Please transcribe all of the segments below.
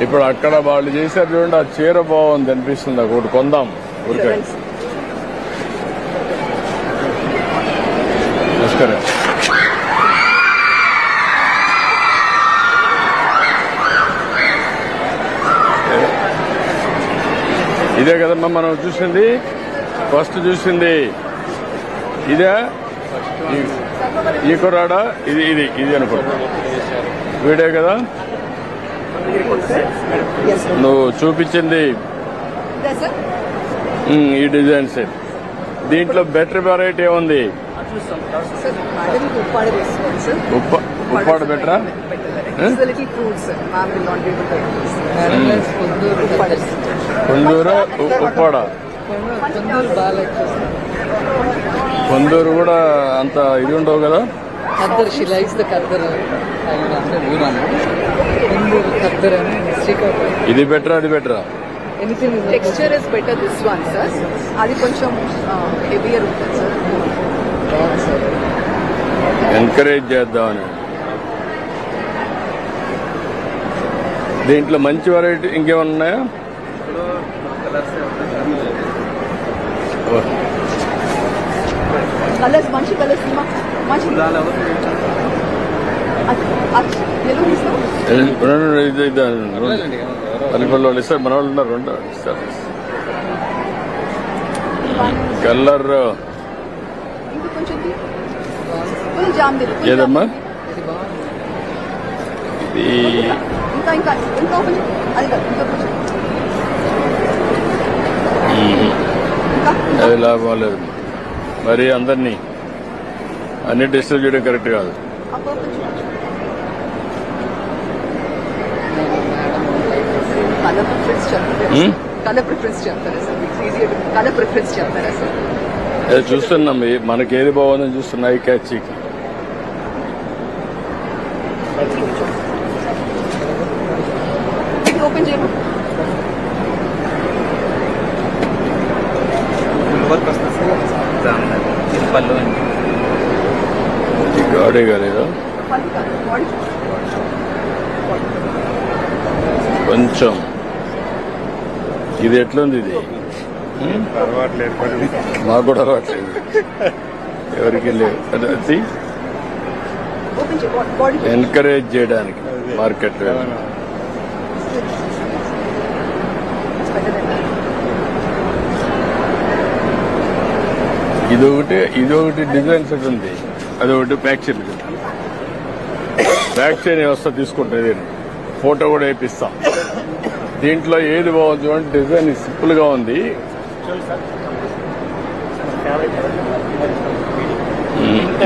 ఇప్పుడు అక్కడ వాళ్ళు చేశారు చూడండి ఆ చీర బాగుంది అనిపిస్తుంది ఒకటి కొందాం. ఊరికే. నమస్కారం. ఇదే కదమ్మా మనం చూసింది? ఫస్ట్ చూసింది. ఇదే? ఈ- ఈ ఇది ఇది ఇది అనుకుంటా. వీడే కదా? నువ్వు చూపించింది ఈ డిజైన్ సెట్ దీంట్లో బెటర్ వెరైటీ ఏముంది? ఉప్పాడ బెటరా కొందూరు ఉప్పాడ. కొందూరు కూడా అంత ఇది ఉండవు కదా? Khaddar she likes the khaddar అని శ్రీకాకుళం. ఇది బెటరా అది బెటరా? Anything texture is better this one sir అది కొంచెం హెవియర్ ఉంటుంది సార్ ఎంకరేజ్ చేద్దామని. దీంట్లో మంచి వెరైటీ ఇంకేమన్నా ఉన్నాయా? కలర్స్ మంచి కలర్స్ పల్లెపల్లి వాళ్ళు ఇస్తారు మన వాళ్ళు ఉన్నారు రెండు ఇస్తారు. కలర్. ఏదమ్మా? ఇది అది లాభం లేదు. మరి అందరినీ అన్ని డిస్టర్బ్ చేయడం కరెక్ట్ కాదు. అప్పుడు కొంచెం కలర్ ప్రిఫరెన్స్ చెప్తారా? కలర్ ప్రిఫరెన్స్ చెప్తారా sir it's easy colour preference చెప్తారా సార్? అది చూస్తున్నాం మనకి ఏది బాగుందని చూస్తున్నా ఈ క్యాచ్ ఇది ఓపెన్ వర్క్ వస్తుంది సార్ ఇది గాడే కాలేదా కొంచెం. ఇది ఎట్లుంది ఇది? అలవాట్లేదు మాకు కూడా రావట్లేదు ఎవరికి లేవు. అది- ఎంకరేజ్ చేయడానికి మార్కెట్ ఇది ఒకటి ఇది ఒకటి డిజైన్ సెట్ ఉంది. అది ఒకటి ప్యాక్ చేయండి ప్యాక్ చేయని వ్యవస్థ తీసుకుంటుంది ఫోటో కూడా వేపిస్తాం. దీంట్లో ఏది బాగుంది చూడండి డిజైన్ సింపుల్గా ఉంది.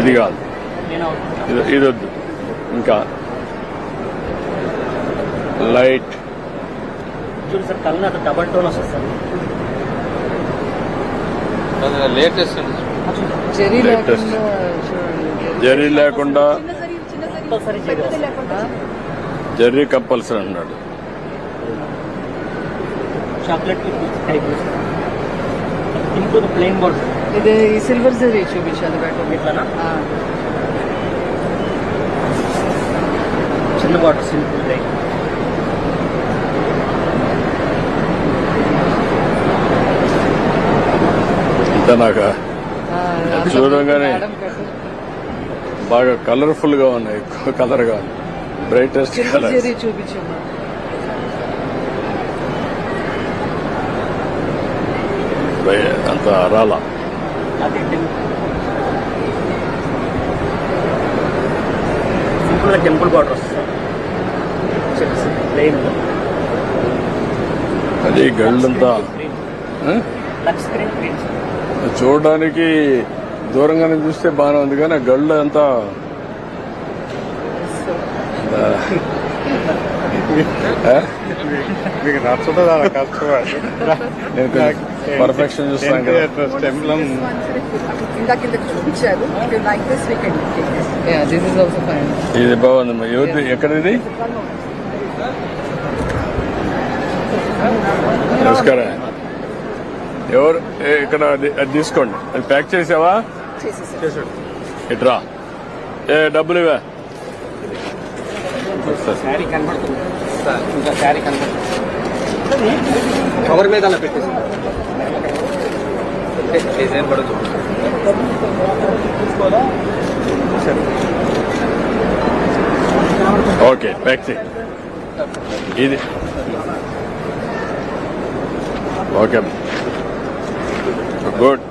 ఇది కాదు. ఇది వద్దు ఇంకా లైట్ డబల్ టోన్ వస్తుంది లేటెస్ట్ చూడండి జరీ లేకుండా చిన్న సరి చిన్న సరి కంపల్సరీ అన్నాడు. చాక్లెట్ బోర్డ్ ఇది ఈ సిల్వర్ జరీ చూపించాలి ఇట్లానా? చిన్న బాటిల్ సింపుల్ టైప్ ఇంత నాకు చూడంగానే బాగా కలర్ఫుల్గా ఉన్నాయి. ఎక్కువ కలర్గా బ్రైటెస్ట్ కలర్ అంత రాలా సింపుల్ టెంపుల్ బార్డర్ వస్తుంది. అది గళ్ళంతా చూడడానికి దూరంగానే చూస్తే బాగానే ఉంది కానీ గళ్ళు అంతా? మీకు అలా కష్టపడి పర్ఫెక్షన్ చూస్తాను కదా. స్టెమ్లం ఇందాక కింద చూపించారు. Like this we can yeah this is also fine ఇది నమస్కారం. ఎవరు? ఇక్కడ అది తీసుకోండి. అది ప్యాక్ చేసావా? ఇట్రా ఏ డబ్బులు ఇవా కవర్ మీద పెట్టేసి. డిజైన్ చూడండి ఓకే ప్యాక్ చేయి. ఇది. ఓకే. గుడ్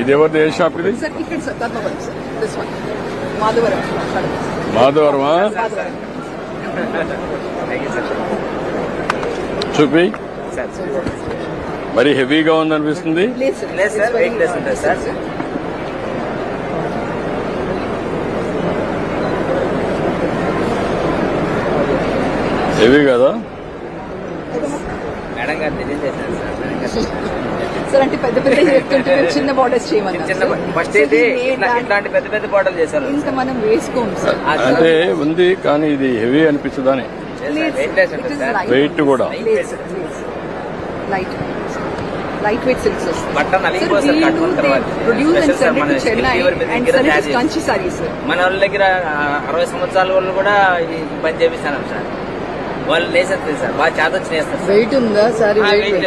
ఇది ఎవరిది? ఏ షాప్ ఇది? మాధవరమా? చూపి. మరి హెవీగా ఉందనిపిస్తుంది. హెవీ కదా మేడం గారు డిజైన్ చేశారు సార్ మేడం గారు సార్ అంటే పెద్ద పెద్ద చెప్తుంటే మేము చిన్న బార్డర్స్ చేయమన్నారు. చిన్న ఫస్ట్ అయితే ఇట్లాంటి పెద్ద పెద్ద బాటలు చేశారు. ఇంకా మనం వేసుకోము సార్ అంటే ఉంది కానీ ఇది హెవీ అనిపించదని వెయిట్ కూడా. Light light weight silks. Kanchi sarees sir మన వాళ్ళ దగ్గర అరవై సంవత్సరాల వాళ్ళు కూడా పని చేపిస్తాను సార్ వాళ్ళు లేసేస్తారు సార్ బాగా చేత వచ్చి వెయిట్ ఉందా? Sorry wait.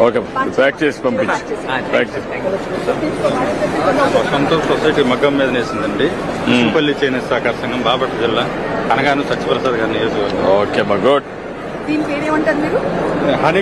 ఓకే ప్యాక్ చేసి పంపించు. ఆ, ప్యాక్ చేసి థాంక్ యూ. సంతోష్ సొసైటీ మగ్గం మీద నేసిందండి. సింపల్లి చేనేత సహకార సంఘం బాపట్ల జిల్లా అనగాను సత్యప్రసాద్ గారి నియోజకవర్గం. ఓకే మా గుడ్. దీని పేరు ఏమంటారు మీరు? హనీ